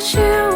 เ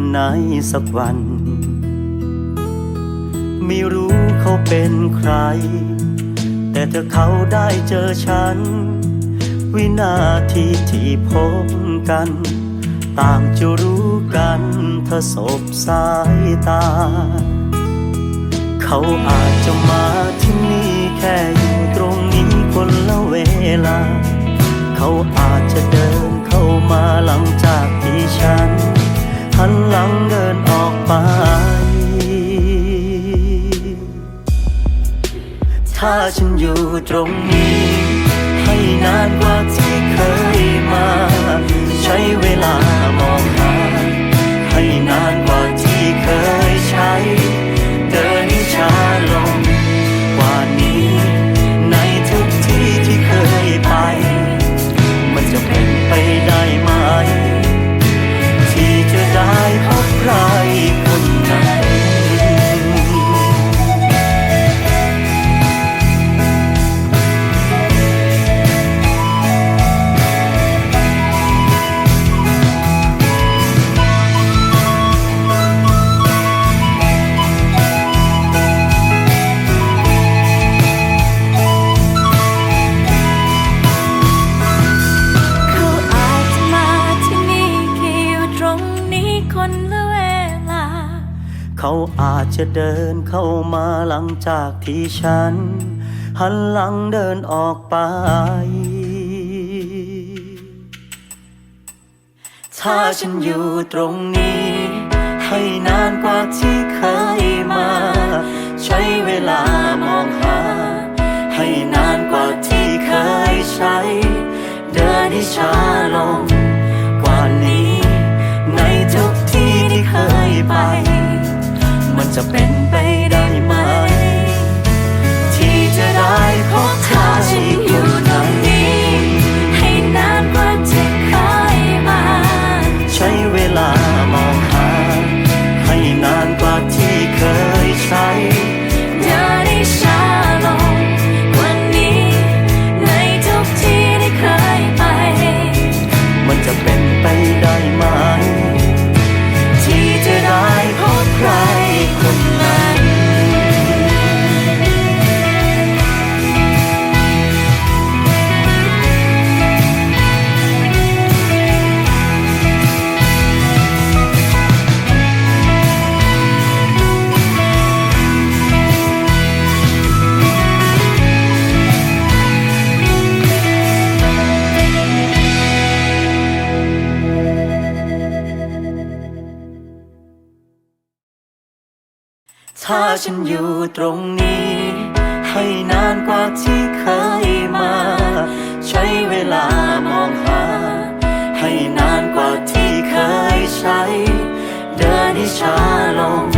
วันไหนสักวัน ไม่รู้เขาเป็นใคร แต่ถ้าเขาได้เจอฉัน วินาทีที่พบกัน ต่างจะรู้กันถ้าสบสายตา เขาอาจจะมาที่นี่แค่อยู่ตรงนี้คนละเวลา เขาอาจจะเดินเข้ามาหลังจากที่ฉัน หันหลังเดินออกไป ถ้าฉันอยู่ตรงนี้ ให้นานกว่าที่เคย จะเดินเข้ามาหลังจากที่ฉัน หันหลังเดินออกไป ถ้าฉันอยู่ตรงนี้ ให้นานกว่าที่เคยมา ใช้เวลามองหา ให้นานกว่าที่เคยใช้ เดินให้ช้าลง กว่านี้ ในทุกที่ที่เคยไป จะเป็น ถ้าฉันอยู่ตรงนี้ ให้นานกว่าที่เคยมา ใช้เวลามองหา ให้นานกว่าที่เคยใช้ เดินให้ช้าลง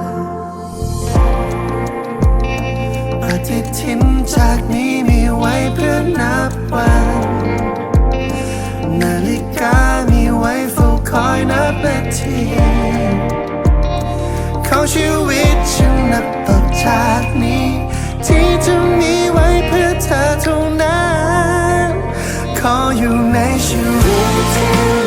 ติดทิ้จากนี้มีไว้เพื่อนับวัน นาฬิกามีไว้เฝ้าคอยนับนาทีเขาชีวิตฉันนับต่อจากนี้ ที่จะมีไว้เพื่อเธอเท่านั้น ขออยู่ในชีวิต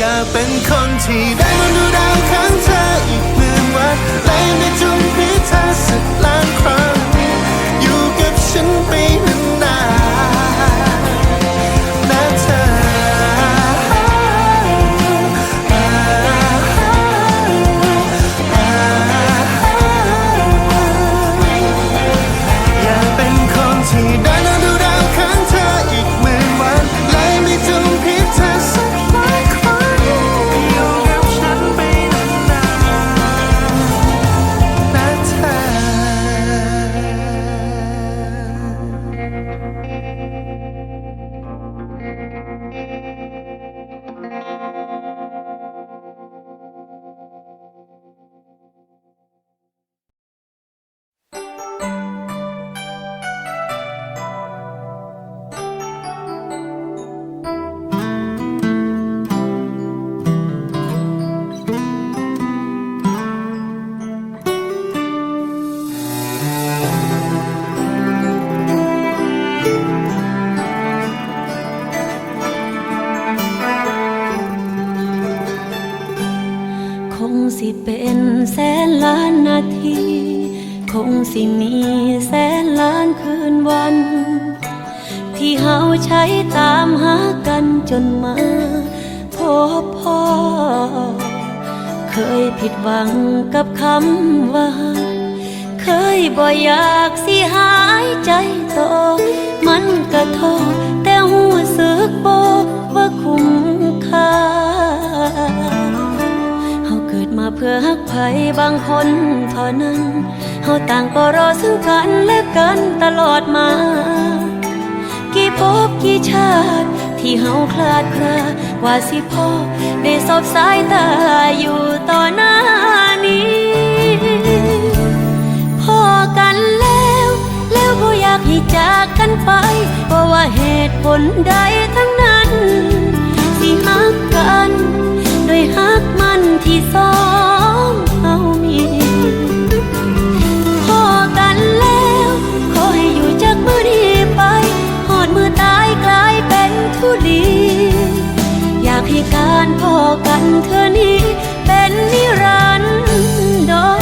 อยากเป็นคนที่ จนมาพบพ่อ เคยผิดหวังกับคำว่า เคยบ่อยากสิหายใจต่อ มันกระทบแต่หูสึกโบว่าคุ้มค่าเฮาเกิดมาเพื่อหักไผบางคนเท่านั้นเฮาต่างก็รอซึ่งกันและกันตลอดมา กี่พบกี่ชาติ ที่เฮาคลาดเคลอว่าสิพ่อได้สบสายตาอยู่ต่อหน้านี้พอกันแล้ว แล้วบ่อยากให้จากกันไปเพราะว่าเหตุผลใดทั้งนั้น สิฮักกันโดยฮักมันที่สองเฮามีพอกันแล้ว ขอให้อยู่จากมือนี้ี อยากให้การพอกันเธอนี้ เป็นนิรันดร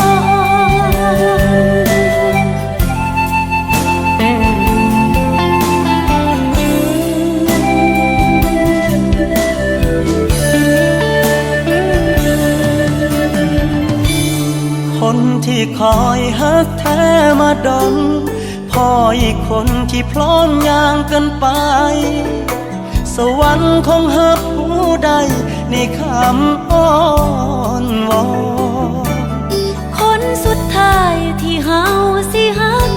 คนที่คอยฮักแท้มาดนพ่ออีกคนที่พร้อมยางกันไป สวรรค์คงหักผู้ใดในคำอ้อนวอนคนสุดท้ายที่เฮาสิฮัก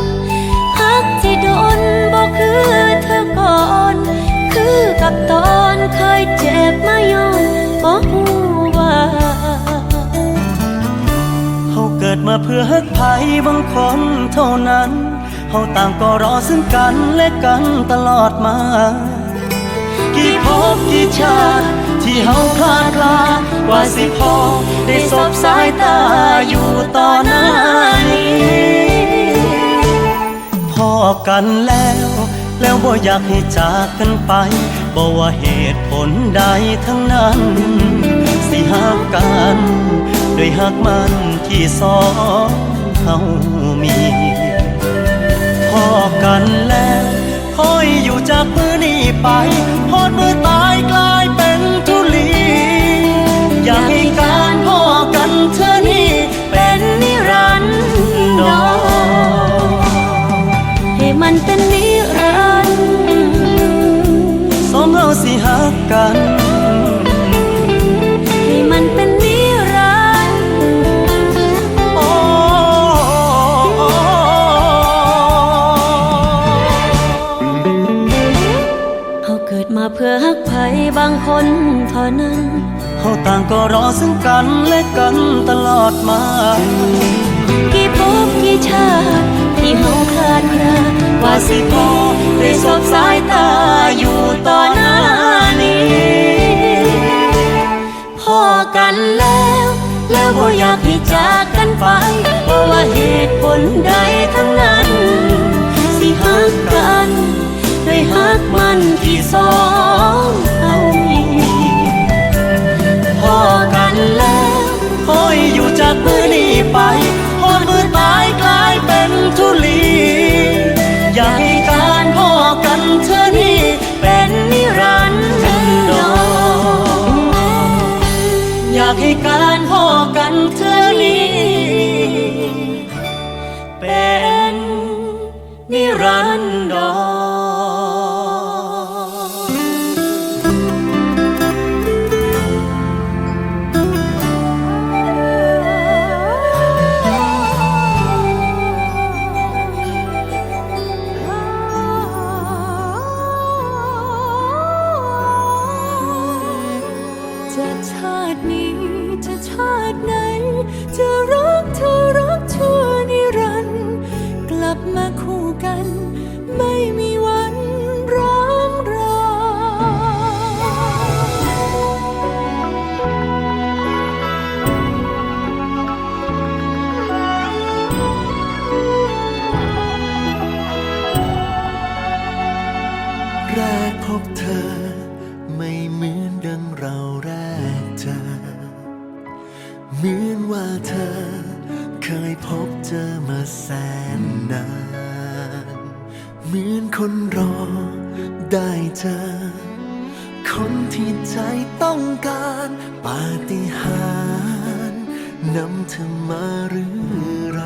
ฮักที่โดนบอกคือเธอก่อน คือกับตอนเคยเจ็บมาย้อนบอกหูว่าเฮาเกิดมาเพื่อฮักไผบางคนเท่านั้นเฮาต่างก็รอซึ่งกันและกันตลอดมา กี่ภพกี่ชาติที่เฮาพลาดลาดว่าสิพอได้สบสายตาอยู่ต่อหน้านี้พอกันแล้ว แล้วบ่อยากให้จากกันไปบ่ว่าเหตุผลใดทั้งนั้น สิหักกันโดวยหักมันที่สองเฮามีพอกันแล้วคอยอยู่จากมือ ไปพอดมือต เฮาต่างก็รอซึ่งกันและกันตลอดมา กี่ภพกี่ชาติที่เฮาคลาดคลอว่าว่าสิพพอได้ได้สบสายตาอยู่ต่อหน้านนี้พอกันแล้ว แล้วบ่อยากให้จากกันไปเพราะว่าเหตุผลใดทั้งนั้น สิฮักกันโดยฮักมันที่สอง ไป ชา เธอ เคยพบเจอมาแสนนาน เหมือนคนรอได้เจอ คนที่ใจต้องการปาฏิหาริย์นำเธอมาหรือไร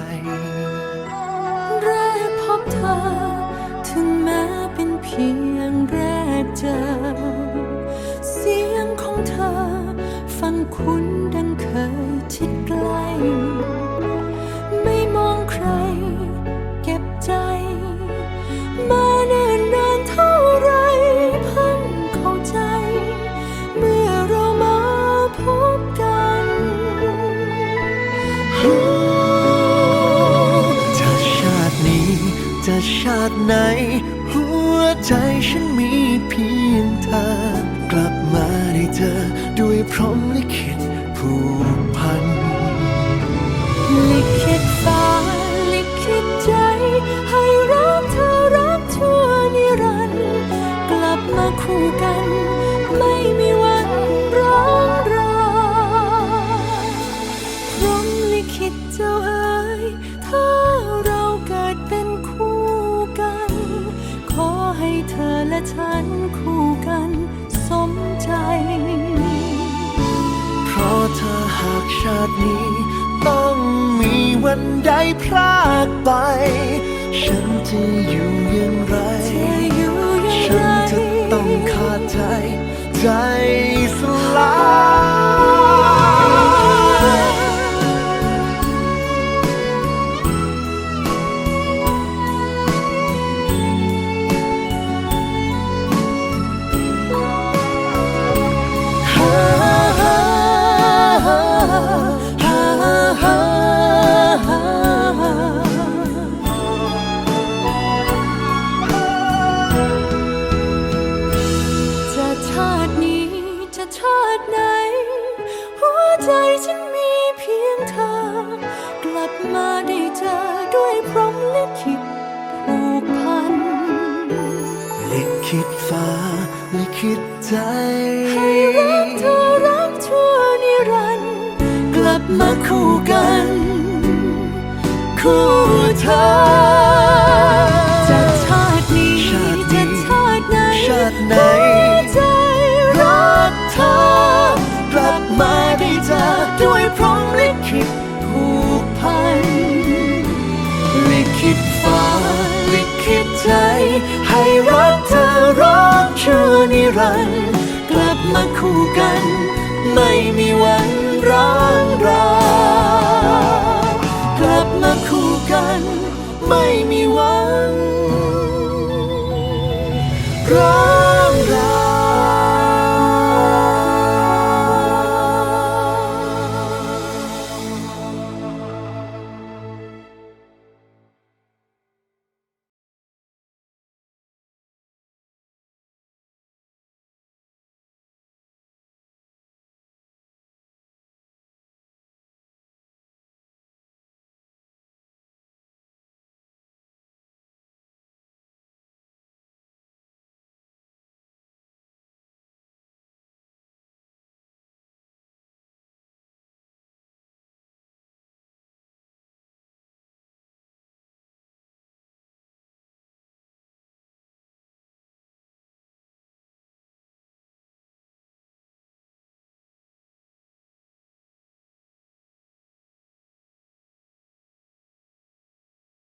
แรกพบเธอ ถึงแม้เป็นเพียงแรกเจอ เสียงของเธอฟังคุ้น มาคู่กัน ไม่มีวันร้างรายพรหมลิขิตเจ้าเอ๋ยถ้าเราเกิดเป็นคู่กัน ขอให้เธอและฉันคู่กัน สมใจ เพราะเธอหากชาตินี้ ต้องมีวันใดพรากไป ฉันจะอยู่อย่างไรจะอยู่อย่างฉันจะ ต้องขาดใจ ใจสลาย ลิขิตฟ้าลิขิตใจ ให้รักเธอรักชั่วนิรันดร์กลับมาคู่กัน คู่เธอจะชาตินี้ชาติจะนี้ชาติไหน รักเธอรักชั่วนิรันดร์กลับมาคู่กัน ไม่มีวันร้างรากลับมาคู่กัน ไม่มีวันร้าง